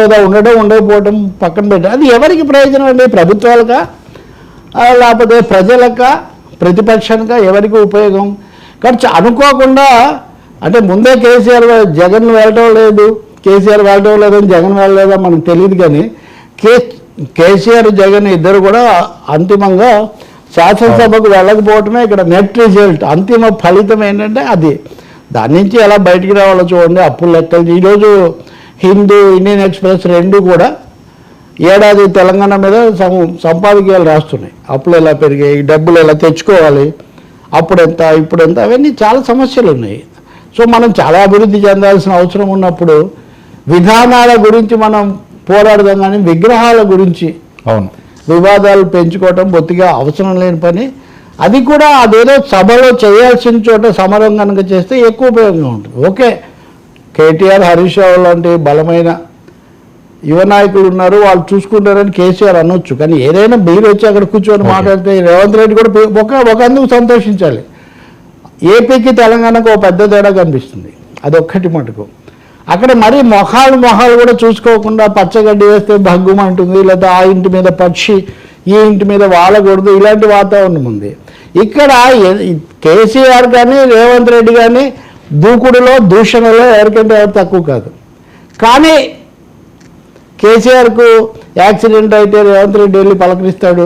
హోదా ఉండడం ఉండకపోవడం పక్కన పెట్టి అది ఎవరికి ప్రయోజనం అండి? ప్రభుత్వాలకా? లేకపోతే ప్రజలక? ప్రతిపక్షానిక? ఎవరికి ఉపయోగం? కానీ అనుకోకుండా అంటే ముందే కేసీఆర్ జగన్ వెళ్ళటం లేదు. కేసీఆర్ వెళ్ళటం లేదని జగన్ వెళ్ళలేదా మనకు తెలియదు కానీ కే కేసీఆర్ జగన్ ఇద్దరు కూడా అంతిమంగా శాసనసభకు వెళ్ళకపోవటమే ఇక్కడ నెట్ రిజల్ట్. అంతిమ ఫలితం ఏంటంటే అది. దాని నుంచి ఎలా బయటికి రావాలో చూడండి అప్పులు లెక్కలు. ఈరోజు హిందూ ఇండియన్ ఎక్స్ప్రెస్ రెండు కూడా ఏడాది తెలంగాణ మీద సం సంపాదకీయాలు రాస్తున్నాయి. అప్పులు ఎలా పెరిగాయి డబ్బులు ఎలా తెచ్చుకోవాలి అప్పుడు ఎంత ఇప్పుడు ఎంత అవన్నీ చాలా సమస్యలు ఉన్నాయి. సో మనం చాలా అభివృద్ధి చెందాల్సిన అవసరం ఉన్నప్పుడు విధానాల గురించి మనం పోరాడదాం కానీ విగ్రహాల గురించి అవును. వివాదాలు పెంచుకోవటం బొత్తిగా అవసరం లేని పని. అది కూడా అదేదో సభలో చేయాల్సిన చోట సమరం కనుక చేస్తే ఎక్కువ ఉపయోగంగా ఉంటుంది. ఓకే. కేటీఆర్ హరీష్ రావు లాంటి బలమైన యువ నాయకులు ఉన్నారు. వాళ్ళు చూసుకుంటారని కేసీఆర్ అనొచ్చు. కానీ ఏదైనా మీరు వచ్చి అక్కడ కూర్చొని. మాట్లాడితే రేవంత్ రెడ్డి కూడా ఒక ఒక అందుకు సంతోషించాలి. ఏపీకి తెలంగాణకు ఒక పెద్ద తేడా కనిపిస్తుంది. అదొక్కటి మటుకు. అక్కడ మరి మొహాలు మొహాలు కూడా చూసుకోకుండా పచ్చగడ్డి వేస్తే భగ్గుమంటుంది లేదా ఆ ఇంటి మీద పక్షి ఈ ఇంటి మీద వాలకూడదు ఇలాంటి వాతావరణం ఉంది. ఇక్కడ కేసీఆర్ కానీ రేవంత్ రెడ్డి కానీ దూకుడులో దూషణలో ఎవరికంటే ఎవరు తక్కువ కాదు. కానీ కేసీఆర్కు యాక్సిడెంట్ అయితే రేవంత్ రెడ్డి వెళ్ళి పలకరిస్తాడు.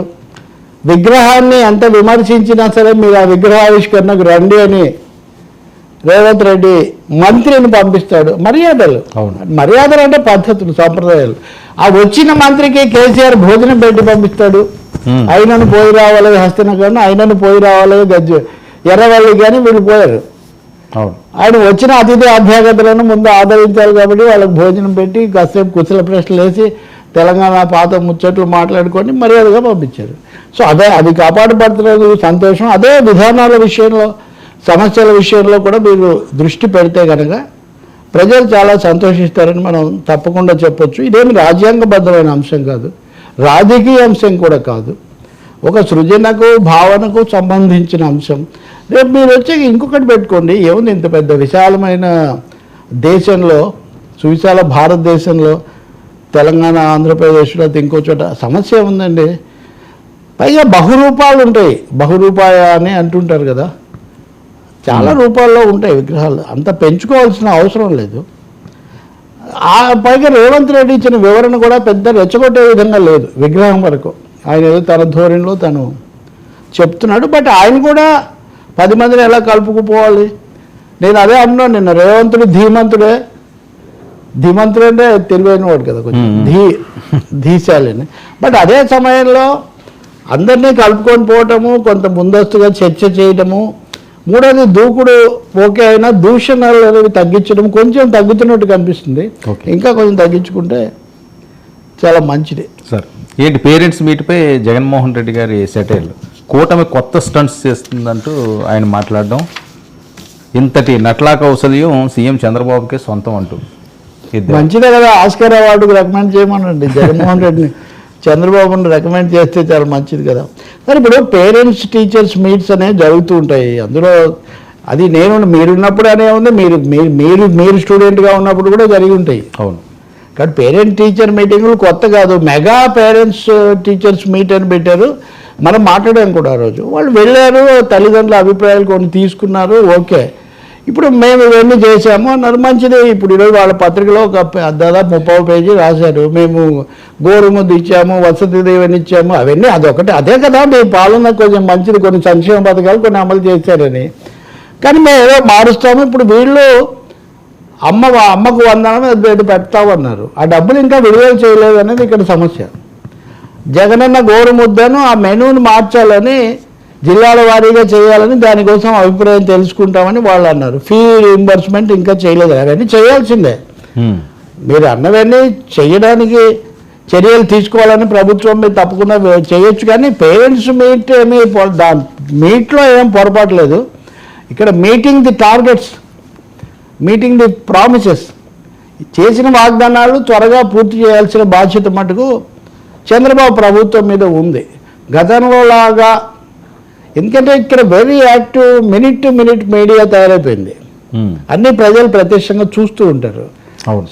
విగ్రహాన్ని ఎంత విమర్శించినా సరే మీరు ఆ విగ్రహావిష్కరణకు రండి అని రేవంత్ రెడ్డి మంత్రిని పంపిస్తాడు. మర్యాదలు. అవును. మర్యాదలు అంటే పద్ధతులు సాంప్రదాయాలు. ఆ వచ్చిన మంత్రికి కేసీఆర్ భోజనం పెట్టి పంపిస్తాడు. అయినను పోయి రావాలి హస్తినగర్ అయినను పోయి రావాలి గజ్జ. ఎర్రవల్లి కానీ వీళ్ళు పోయారు. ఆయన వచ్చిన అతిథి అభ్యాగతులను ముందు ఆదరించాలి కాబట్టి వాళ్ళకి భోజనం పెట్టి కాసేపు కుశల ప్రశ్నలు వేసి తెలంగాణ పాత ముచ్చట్లు మాట్లాడుకొని మర్యాదగా పంపించారు. సో అదే అది కాపాడబడుతున్నది సంతోషం. అదే విధానాల విషయంలో సమస్యల విషయంలో కూడా మీరు దృష్టి పెడితే కనుక ప్రజలు చాలా సంతోషిస్తారని మనం తప్పకుండా చెప్పొచ్చు. ఇదేమి రాజ్యాంగబద్ధమైన అంశం కాదు. రాజకీయ అంశం కూడా కాదు. ఒక సృజనకు భావనకు సంబంధించిన అంశం. రేపు మీరు వచ్చి ఇంకొకటి పెట్టుకోండి. ఏముంది ఇంత పెద్ద విశాలమైన దేశంలో సువిశాల భారతదేశంలో తెలంగాణ ఆంధ్రప్రదేశ్లో అయితే ఇంకో చోట సమస్య ఉందండి. పైగా బహురూపాలు ఉంటాయి. బహురూపాయ అని అంటుంటారు కదా. చాలా రూపాల్లో ఉంటాయి విగ్రహాలు. అంత పెంచుకోవాల్సిన అవసరం లేదు. ఆ పైగా రేవంత్ రెడ్డి ఇచ్చిన వివరణ కూడా పెద్ద రెచ్చగొట్టే విధంగా లేదు విగ్రహం వరకు. ఆయన ఏదో తన ధోరణిలో తను చెప్తున్నాడు. బట్ ఆయన కూడా పది మందిని ఎలా కలుపుకుపోవాలి? నేను అదే అన్నాను నిన్న రేవంతుడు ధీమంతుడే. ధీమంతుడు అంటే తెలివైన వాడు కదా కొంచెం. ధీ ధీశాలిని. బట్ అదే సమయంలో అందరినీ కలుపుకొని పోవటము కొంత ముందస్తుగా చర్చ చేయటము మూడోది దూకుడు ఓకే అయినా దూషణలు అనేవి తగ్గించడం కొంచెం తగ్గుతున్నట్టు కనిపిస్తుంది. ఇంకా కొంచెం తగ్గించుకుంటే చాలా మంచిది. సార్ ఏంటి పేరెంట్స్ మీట్పై జగన్మోహన్ రెడ్డి గారి సెటైర్లు? కూటమి కొత్త స్టంట్స్ చేస్తుందంటూ ఆయన మాట్లాడడం. ఇంతటి నట్లా కౌశల్యం సీఎం చంద్రబాబుకే సొంతం అంటూ. మంచిదే కదా ఆస్కర్ అవార్డుకు రికమెండ్ చేయమనండి. జగన్మోహన్ రెడ్డిని. చంద్రబాబుని రికమెండ్ చేస్తే చాలా మంచిది కదా. మరి ఇప్పుడు పేరెంట్స్ టీచర్స్ మీట్స్ అనేవి జరుగుతూ ఉంటాయి. అందులో అది నేను మీరున్నప్పుడు అనే ఉంది మీరు మీరు మీరు మీరు స్టూడెంట్గా ఉన్నప్పుడు కూడా జరిగి ఉంటాయి. అవును. కానీ పేరెంట్ టీచర్ మీటింగులు కొత్త కాదు. మెగా పేరెంట్స్ టీచర్స్ మీట్ అని పెట్టారు. మనం మాట్లాడాం కూడా ఆ రోజు. వాళ్ళు వెళ్ళారు తల్లిదండ్రుల అభిప్రాయాలు కొన్ని తీసుకున్నారు ఓకే. ఇప్పుడు మేము ఇవన్నీ చేసాము అన్నారు మంచిదే. ఇప్పుడు ఈరోజు వాళ్ళ పత్రికలో ఒక దాదాపు ముప్పై పేజీ రాశారు. మేము గోరుముద్దు ఇచ్చాము వసతి దీవెన ఇచ్చాము అవన్నీ అదొకటి. అదే కదా మీ పాలన కొంచెం మంచిది కొన్ని సంక్షేమ పథకాలు కొన్ని అమలు చేశారని. కానీ మేము ఏదో మారుస్తాము ఇప్పుడు వీళ్ళు అమ్మ అమ్మకు వందనం అది ఏదో పెడతామన్నారు. ఆ డబ్బులు ఇంకా విడుదల చేయలేదు అనేది ఇక్కడ సమస్య. జగనన్న గోరు ముద్దను ఆ మెనూని మార్చాలని జిల్లాల వారీగా చేయాలని దానికోసం అభిప్రాయం తెలుసుకుంటామని వాళ్ళు అన్నారు. ఫీ రీంబర్స్మెంట్ ఇంకా చేయలేదు అవన్నీ చేయాల్సిందే. మీరు అన్నవన్నీ చేయడానికి చర్యలు తీసుకోవాలని ప్రభుత్వం మీద తప్పకుండా చేయొచ్చు కానీ పేరెంట్స్ మీట్ ఏమి దా మీట్లో ఏం పొరపాటు లేదు ఇక్కడ meeting the targets meeting the promises చేసిన వాగ్దానాలు త్వరగా పూర్తి చేయాల్సిన బాధ్యత మటుకు చంద్రబాబు ప్రభుత్వం మీద ఉంది. గతంలో లాగా ఎందుకంటే ఇక్కడ very active minute to minute media తయారైపోయింది. హ్మ్. అన్ని ప్రజలు ప్రత్యక్షంగా చూస్తూ ఉంటారు.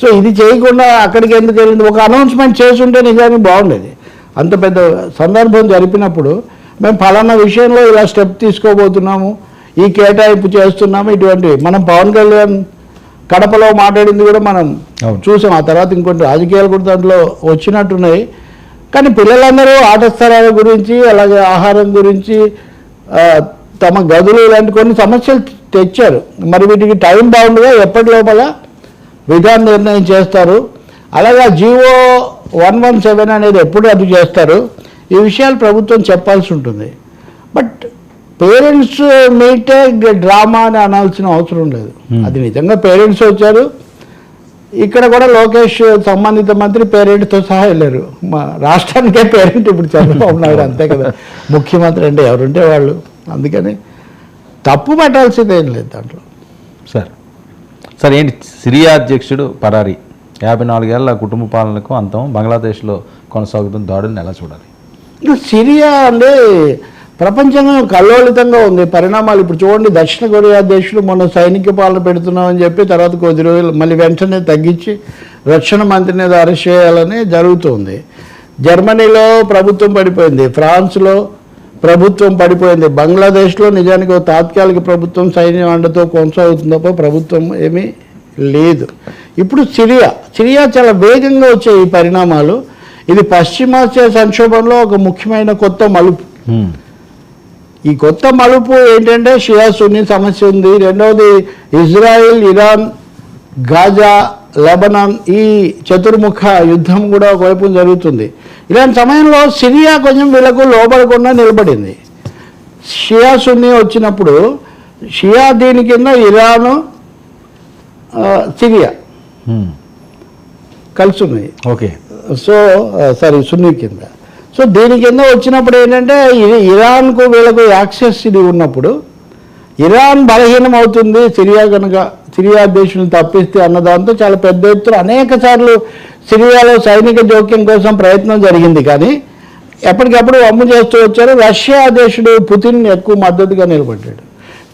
సో ఇది చేయకుండా అక్కడికి ఎందుకు వెళ్ళింది? ఒక అనౌన్స్మెంట్ చేసుంటే నిజానికి బాగుండేది. అంత పెద్ద సందర్భం జరిపినప్పుడు మేము ఫలానా విషయంలో ఇలా స్టెప్ తీసుకోబోతున్నాము ఈ కేటాయింపు చేస్తున్నాము ఇటువంటి మనం పవన్ కళ్యాణ్ కడపలో మాట్లాడింది కూడా మనం. చూసాం. ఆ తర్వాత ఇంకొన్ని రాజకీయాలు కూడా దాంట్లో వచ్చినట్టున్నాయి. కానీ పిల్లలందరూ ఆట స్థలాల గురించి అలాగే ఆహారం గురించి తమ గదులు ఇలాంటి కొన్ని సమస్యలు తెచ్చారు. మరి వీటికి టైం బాగుండగా ఎప్పటి లోపల? విధాన నిర్ణయం చేస్తారు. అలాగే జీవో వన్ వన్ సెవెన్ అనేది ఎప్పుడు అది చేస్తారు? ఈ విషయాలు ప్రభుత్వం చెప్పాల్సి ఉంటుంది. బట్ పేరెంట్స్ మీటే డ్రామా అని అనాల్సిన అవసరం లేదు. అది నిజంగా పేరెంట్స్ వచ్చారు. ఇక్కడ కూడా లోకేష్ సంబంధిత మంత్రి పేరెంట్తో సహా వెళ్ళారు. మా రాష్ట్రానికే పేరెంట్ ఇప్పుడు చంద్రబాబు నాయుడు అంతే కదా. ముఖ్యమంత్రి అంటే ఎవరుంటే వాళ్ళు. అందుకని తప్పు పట్టాల్సింది ఏం లేదు దాంట్లో. సార్ సార్ ఏంటి? సిరియా అధ్యక్షుడు పరారి. యాభై నాలుగేళ్ళ కుటుంబ పాలనకు అంతం బంగ్లాదేశ్లో కొనసాగుతున్న దాడులను ఎలా చూడాలి. సిరియా అంటే ప్రపంచంలో కల్లోలితంగా ఉంది. పరిణామాలు ఇప్పుడు చూడండి దక్షిణ కొరియా దేశులు మొన్న సైనిక పాలన పెడుతున్నామని చెప్పి తర్వాత కొద్ది రోజులు మళ్ళీ వెంటనే తగ్గించి రక్షణ మంత్రిని ఏదో అరెస్ట్ చేయాలని జరుగుతుంది. జర్మనీలో ప్రభుత్వం పడిపోయింది ఫ్రాన్స్లో ప్రభుత్వం పడిపోయింది. బంగ్లాదేశ్లో నిజానికి ఒక తాత్కాలిక ప్రభుత్వం సైన్యం అండతో కొనసాగుతుంది తప్ప ప్రభుత్వం ఏమీ లేదు. ఇప్పుడు సిరియా సిరియా చాలా వేగంగా వచ్చే ఈ పరిణామాలు. ఇది పశ్చిమాసియా సంక్షోభంలో ఒక ముఖ్యమైన కొత్త మలుపు. ఈ కొత్త మలుపు ఏంటంటే షియా సున్నీ సమస్య ఉంది. రెండవది ఇజ్రాయిల్ ఇరాన్ గాజా లెబనాన్ ఈ చతుర్ముఖ యుద్ధం కూడా ఒకవైపు జరుగుతుంది. ఇలాంటి సమయంలో సిరియా కొంచెం వీళ్ళకు లోపడకుండా నిలబడింది. షియా సున్నీ వచ్చినప్పుడు షియా దీని కింద ఇరాను సిరియా. కలిసి ఉన్నాయి. ఓకే. సో సారీ సున్నీ కింద. సో దీని కింద వచ్చినప్పుడు ఏంటంటే ఇరాన్కు వీళ్ళకు యాక్సెస్ ఇది ఉన్నప్పుడు ఇరాన్ బలహీనం అవుతుంది సిరియా కనుక సిరియా దేశం తప్పిస్తే అన్న దాంతో చాలా పెద్ద ఎత్తున అనేక సార్లు సిరియాలో సైనిక జోక్యం కోసం ప్రయత్నం జరిగింది. కానీ ఎప్పటికప్పుడు అమ్ము చేస్తూ వచ్చారు. రష్యా అధ్యక్షుడు పుతిన్ ఎక్కువ మద్దతుగా నిలబడ్డాడు.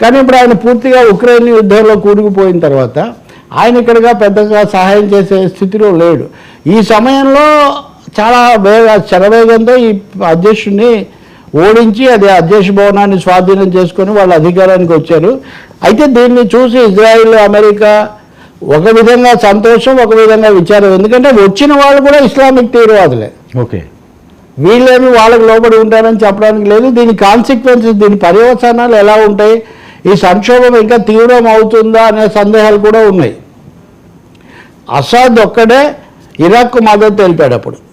కానీ ఇప్పుడు ఆయన పూర్తిగా ఉక్రెయిన్ యుద్ధంలో కూరుకుపోయిన తర్వాత ఆయన ఇక్కడగా పెద్దగా సహాయం చేసే స్థితిలో లేడు. ఈ సమయంలో చాలా వేగ శరవేగంతో ఈ అధ్యక్షుడిని ఓడించి అది అధ్యక్ష భవనాన్ని స్వాధీనం చేసుకొని వాళ్ళ అధికారానికి వచ్చారు. అయితే దీన్ని చూసి ఇజ్రాయిల్ అమెరికా ఒక విధంగా సంతోషం ఒక విధంగా విచారం. ఎందుకంటే వచ్చిన వాళ్ళు కూడా ఇస్లామిక్ తీవ్రవాదులే. ఓకే. వీళ్ళేమి వాళ్ళకి లోబడి ఉంటారని చెప్పడానికి లేదు. దీని కాన్సిక్వెన్సెస్ దీని పర్యవసానాలు ఎలా ఉంటాయి? ఈ సంక్షోభం ఇంకా తీవ్రం అవుతుందా అనే సందేహాలు కూడా ఉన్నాయి. అసాద్ ఒక్కడే ఇరాక్కు మద్దతు తెలిపాడు అప్పుడు.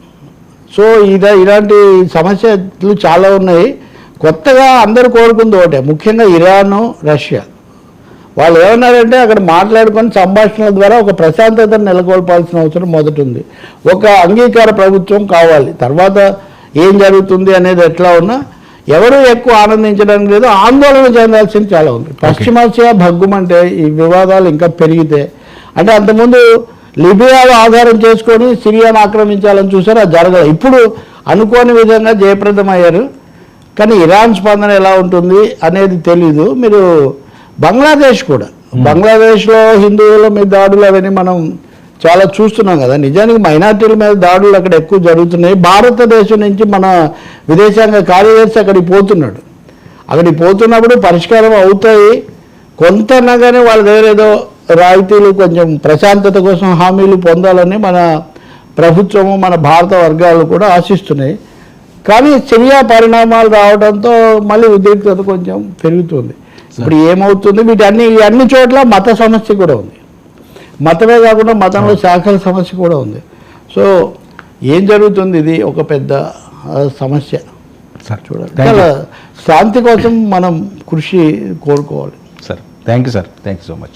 సో ఇద ఇలాంటి సమస్యలు చాలా ఉన్నాయి. కొత్తగా అందరూ కోరుకుంది ఒకటే ముఖ్యంగా ఇరాను రష్యా. వాళ్ళు ఏమన్నారంటే అక్కడ మాట్లాడుకొని సంభాషణల ద్వారా ఒక ప్రశాంతతను నెలకొల్పాల్సిన అవసరం మొదటి ఉంది ఒక అంగీకార ప్రభుత్వం కావాలి. తర్వాత ఏం జరుగుతుంది అనేది ఎట్లా ఉన్నా ఎవరు ఎక్కువ ఆనందించడానికి లేదు ఆందోళన చెందాల్సింది చాలా ఉంది. పశ్చిమాసియా భగ్గుమంటే ఈ వివాదాలు ఇంకా పెరిగితే అంటే అంతకుముందు లిబియాలో ఆధారం చేసుకొని సిరియాను ఆక్రమించాలని చూసారు అది జరగదు ఇప్పుడు అనుకోని విధంగా జయప్రదమయ్యారు. కానీ ఇరాన్ స్పందన ఎలా ఉంటుంది అనేది తెలీదు. మీరు బంగ్లాదేశ్ కూడా. బంగ్లాదేశ్లో హిందువుల మీద దాడులు అవన్నీ మనం చాలా చూస్తున్నాం కదా. నిజానికి మైనార్టీల మీద దాడులు అక్కడ ఎక్కువ జరుగుతున్నాయి. భారతదేశం నుంచి మన విదేశాంగ కార్యదర్శి అక్కడికి పోతున్నాడు. అక్కడికి పోతున్నప్పుడు పరిష్కారం అవుతాయి. కొంత కానీ వాళ్ళ దగ్గర ఏదో రాయితీలు కొంచెం ప్రశాంతత కోసం హామీలు పొందాలని మన ప్రభుత్వము మన భారత వర్గాలు కూడా ఆశిస్తున్నాయి. కానీ సిరియా పరిణామాలు రావడంతో మళ్ళీ ఉద్రిక్తత కొంచెం పెరుగుతుంది. ఇప్పుడు ఏమవుతుంది? వీటన్ని అన్ని చోట్ల మత సమస్య కూడా ఉంది. మతమే కాకుండా మతంలో శాఖల సమస్య కూడా ఉంది. సో ఏం జరుగుతుంది? ఇది ఒక పెద్ద సమస్య. సార్ చూడాలి శాంతి కోసం మనం కృషి కోరుకోవాలి. Sir thank you sir thank you so much